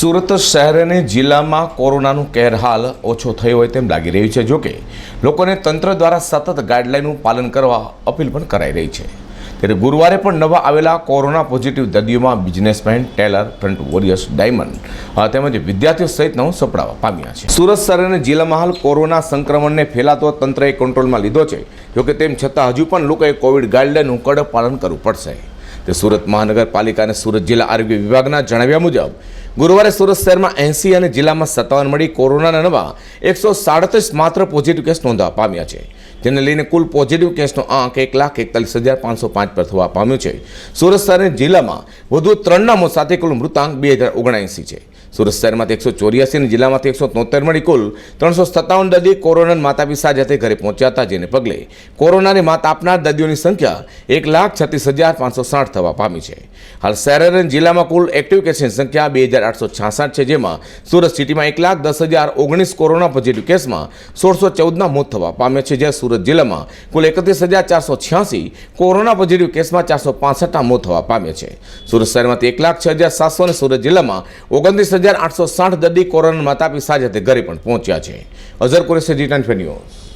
સુરત શહેર અને જિલ્લામાં કોરોનાનું કહેર હાલ ઓછો થયો હોય તેમ લાગી રહ્યું છે. જોકે, લોકોને તંત્ર દ્વારા સતત ગાઈડલાઈનનું પાલન કરવા અપીલ પણ કરાઈ રહી છે. ત્યારે ગુરુવારે પણ નવા આવેલા કોરોના પોઝિટિવ દર્દીઓમાં businessman tailor, front warriors, diamond તેમજ વિદ્યાર્થીઓ સહિત નવ સપડાવા પામ્યા છે. સુરત શહેર અને જિલ્લામાં હાલ કોરોના સંક્રમણને ફેલાતો તંત્રએ કંટ્રોલમાં લીધો છે. જોકે, તેમ છતાં હજુ પણ લોકોએ કોવિડ ગાઈડલાઈનનું કડક પાલન કરવું પડશે. તે સુરત મહાનગરપાલિકા અને સુરત જિલ્લા આરોગ્ય વિભાગના જણાવ્યા મુજબ ગુરુવારે સુરત શહેરમાં એંસી અને જિલ્લામાં સત્તાવન મળી કોરોનાના નવા એકસો સાડત્રીસ માત્ર પોઝિટિવ કેસ નોંધવા પામ્યા છે. જેને લઈને કુલ પોઝિટિવ કેસનો આંક એક લાખ એકતાલીસ હજાર પાંચસો પાંચ પર થવા પામ્યો છે. સુરત શહેર જિલ્લામાં વધુ ત્રણ નામો સાથે કુલ મૃતાંક બે હજાર ઓગણએંસી છે. સુરત શહેરમાંથી એકસો ચોર્યાસી અને જિલ્લામાંથી એકસો તોતેર મળી કુલ ત્રણસો સત્તાવન દર્દી કોરોના માતા પિતા જાતે ઘરે પહોંચ્યા હતા, જેને પગલે કોરોનાની માત આપનાર દર્દીઓની સંખ્યા એક લાખ છત્રીસ હજાર પાંચસો સાઠ થવા પામી છે. હાલ શહેર અને જિલ્લામાં કુલ એક્ટિવ કેસની સંખ્યા બે હજાર આઠસો છાસઠ છે, જેમાં સુરત સિટીમાં એક લાખ દસ હજાર ઓગણીસ કોરોના પોઝિટિવ કેસમાં સોળસો ચૌદના મોત થવા પામ્યા છે જ્યારે સુરત જિલ્લામાં કુલ એકત્રીસ હજાર ચારસો છ્યાસી કોરોના પોઝિટિવ કેસમાં ચારસો પાસઠના મોત થવા પામ્યા છે. સુરત શહેરમાંથી એક લાખ છ હજાર સાતસો અને સુરત જિલ્લામાં ઓગણત્રીસ હજાર આઠસો સાઠ દર્દી કોરોનાના માતા પિતા સાથે ઘરે પણ પહોંચ્યા છે. અઝર કુરેશી, જી ન્યૂઝ.